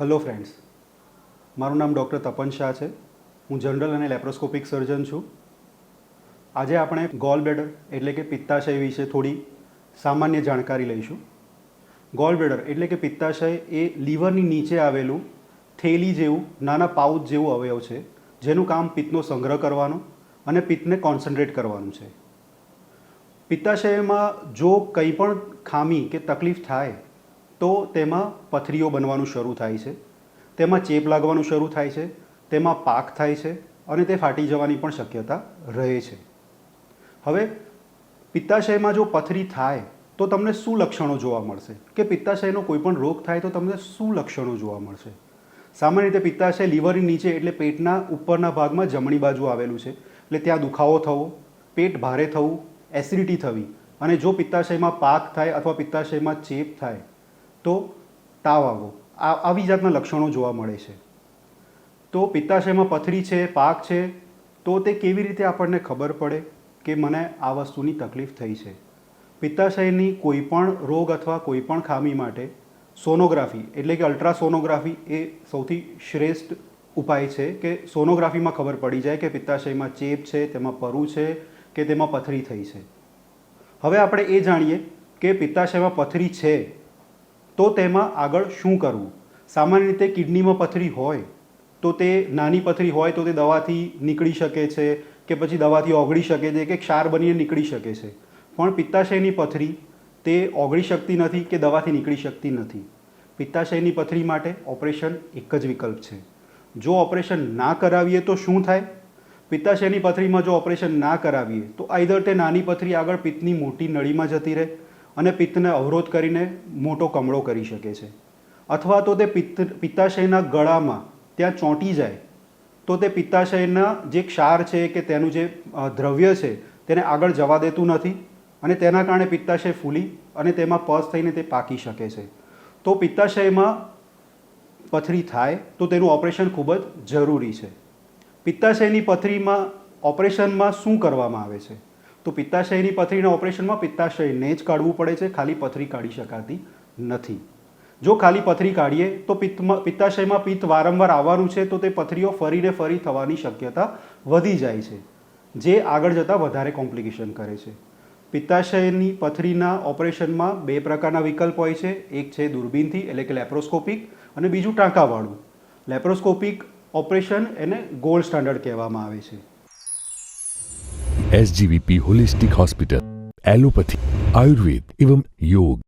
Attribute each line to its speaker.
Speaker 1: Hello friends મારું નામ doctor Tapan Shah છે. હું જનરલ અને લેપ્રોસ્કોપિક સર્જન છું. આજે આપણે ગોલ બ્લેડર એટલે કે પિત્તાશય વિશે થોડી સામાન્ય જાણકારી લઈશું. ગોલ બ્લેડર એટલે કે પિત્તાશય એ લીવરની નીચે આવેલું થેલી જેવું, નાના પાઉચ જેવું અવયવ છે, જેનું કામ પિત્તનો સંગ્રહ કરવાનો અને પિત્તને કોન્સન્ટ્રેટ કરવાનું છે. પિત્તાશયમાં જો કંઈ પણ ખામી કે તકલીફ થાય તો તેમાં પથરીઓ બનવાનું શરૂ થાય છે. તેમાં ચેપ લાગવાનું શરૂ થાય છે. તેમાં પાક થાય છે અને તે ફાટી જવાની પણ શક્યતા રહે છે. હવે, પિત્તાશયમાં જો પથરી થાય, તો તમને શું લક્ષણો જોવા મળશે? કે પિત્તાશયનો કોઈ પણ રોગ થાય, તો તમને શું લક્ષણો જોવા મળશે? સામાન્ય રીતે પિત્તાશય લીવરની નીચે એટલે પેટના ઉપરના ભાગમાં જમણી બાજુ આવેલું છે. એટલે ત્યાં દુખાવો થવો, પેટ ભારે થવું, એસિડિટી થવી અને જો પિત્તાશયમાં પાક થાય અથવા પિત્તાશયમાં ચેપ થાય તો તાવ આવવો. આ, આવી જાતના લક્ષણો જોવા મળે છે. તો પિત્તાશયમાં પથરી છે, પાક છે, તો તે કેવી રીતે આપણને ખબર પડે કે મને આ વસ્તુની તકલીફ થઈ છે? પિત્તાશયની કોઈ પણ રોગ અથવા કોઈ પણ ખામી માટે સોનોગ્રાફી, એટલે કે અલ્ટ્રાસોનોગ્રાફી એ સૌથી શ્રેષ્ઠ ઉપાય છે કે સોનોગ્રાફીમાં ખબર પડી જાય કે પિત્તાશયમાં ચેપ છે, તેમાં પરુ છે કે તેમાં પથરી થઈ છે. હવે આપણે એ જાણીએ કે પિત્તાશયમાં પથરી છે તો તેમાં આગળ શું કરવું? સામાન્ય રીતે કિડનીમાં પથરી હોય, તો તે નાની પથરી હોય તો તે દવાથી નીકળી શકે છે કે પછી દવાથી ઓગળી શકે છે કે ક્ષાર બનીને નીકળી શકે છે. પણ પિત્તાશયની પથરી તે ઓગળી શકતી નથી કે દવાથી નીકળી શકતી નથી. પિત્તાશયની પથરી માટે ઓપરેશન એક જ વિકલ્પ છે. જો ઓપરેશન ના કરાવીએ તો શું થાય? પિત્તાશયની પથરીમાં જો ઓપરેશન ના કરાવીએ તો આઈધર તે નાની પથરી આગળ પિત્તની મોટી નળીમાં જતી રહે. અને પિત્તને અવરોધ કરીને મોટો કમળો કરી શકે છે. અથવા તો તે પિત્ત, પિત્તાશયના ગળામાં ત્યાં ચોંટી જાય, તો તે પિત્તાશયના જે ક્ષાર છે કે તેનું જે દ્રવ્ય છે, તેને આગળ જવા દેતું નથી અને તેના કારણે પિત્તાશય ફૂલી અને તેમાં પસ થઈને તે પાકી શકે છે. તો પિત્તાશયમાં પથરી થાય, તો તેનું ઓપરેશન ખૂબ જ જરૂરી છે. પિત્તાશયની પથરીમાં, ઓપરેશનમાં શું કરવામાં આવે છે? તો પિત્તાશયની પથરીના ઓપરેશનમાં પિત્તાશયને જ કાઢવું પડે છે. ખાલી પથરી કાઢી શકાતી નથી. જો ખાલી પથરી કાઢીએ, તો પિત્તમાં, પિત્તાશયમાં પિત્ત વારંવાર આવવાનું છે, તો તે પથરીઓ ફરીને ફરી થવાની શક્યતા વધી જાય છે, જે આગળ જતાં વધારે કોમ્પ્લિકેશન કરે છે. પિત્તાશયની પથરીના ઓપરેશનમાં બે પ્રકારના વિકલ્પ હોય છે. એક છે દૂરબીનથી, એટલે કે લેપ્રોસ્કોપિક, અને બીજું ટાંકાવાળું. લેપ્રોસ્કોપિક ઓપરેશન એને ગોલ્ડ સ્ટાન્ડર્ડ કહેવામાં આવે છે.
Speaker 2: SGVP holistic hospital allopathy Ayurveda એવં યોગ